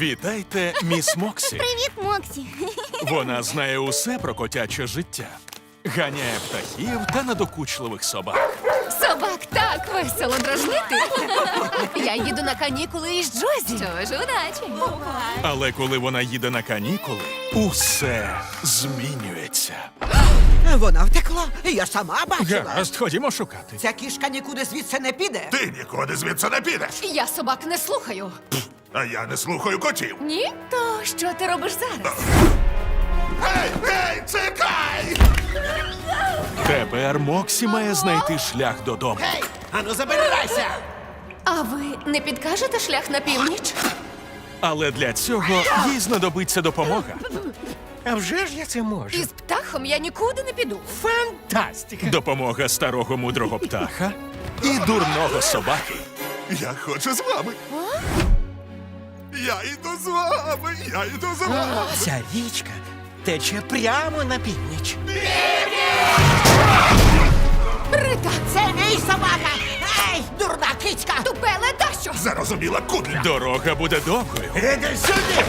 Вітайте, міс Моксі. Привіт, Моксі. Вона знає усе про котяче життя. Ганяє птахів та надокучливих собак. Собак так весело дражнити. Я їду на канікули із Джозі. Що ж, удачі. Але коли вона їде на канікули, усе змінюється. Вона втекла. Я сама бачила. Гаразд, ходімо шукати. Ця кішка нікуди звідси не піде. Ти нікуди звідси не підеш. Я собак не слухаю. А я не слухаю котів. Ні? То що ти робиш зараз? Гей, гей, чекай! Тепер Моксі має знайти шлях додому. Ану, забирайся! А ви не підкажете шлях на північ? Але для цього їй знадобиться допомога. А вже ж я це можу. Із птахом я нікуди не піду. Фантастика! Допомога старого мудрого птаха і дурного собаки. Я хочу з вами. Я йду з вами, я йду з вами. Ця річка тече прямо на північ. Рита! Це мій собака! Ей, дурна кицька! Тупеле, та що? Зарозуміла кудля. Дорога буде довгою. Іди сюди!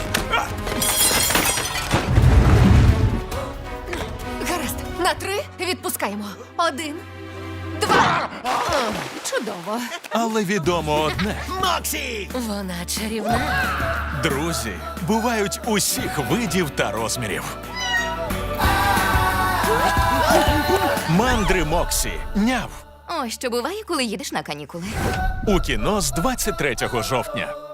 Гаразд, на три відпускаємо. Один, два. Чудово. Але відомо одне: Моксі! Вона чарівна. друзі бувають усіх видів та розмірів. Мандри Моксі. Няв. Ось що буває, коли їдеш на канікули. У кіно з 23 жовтня.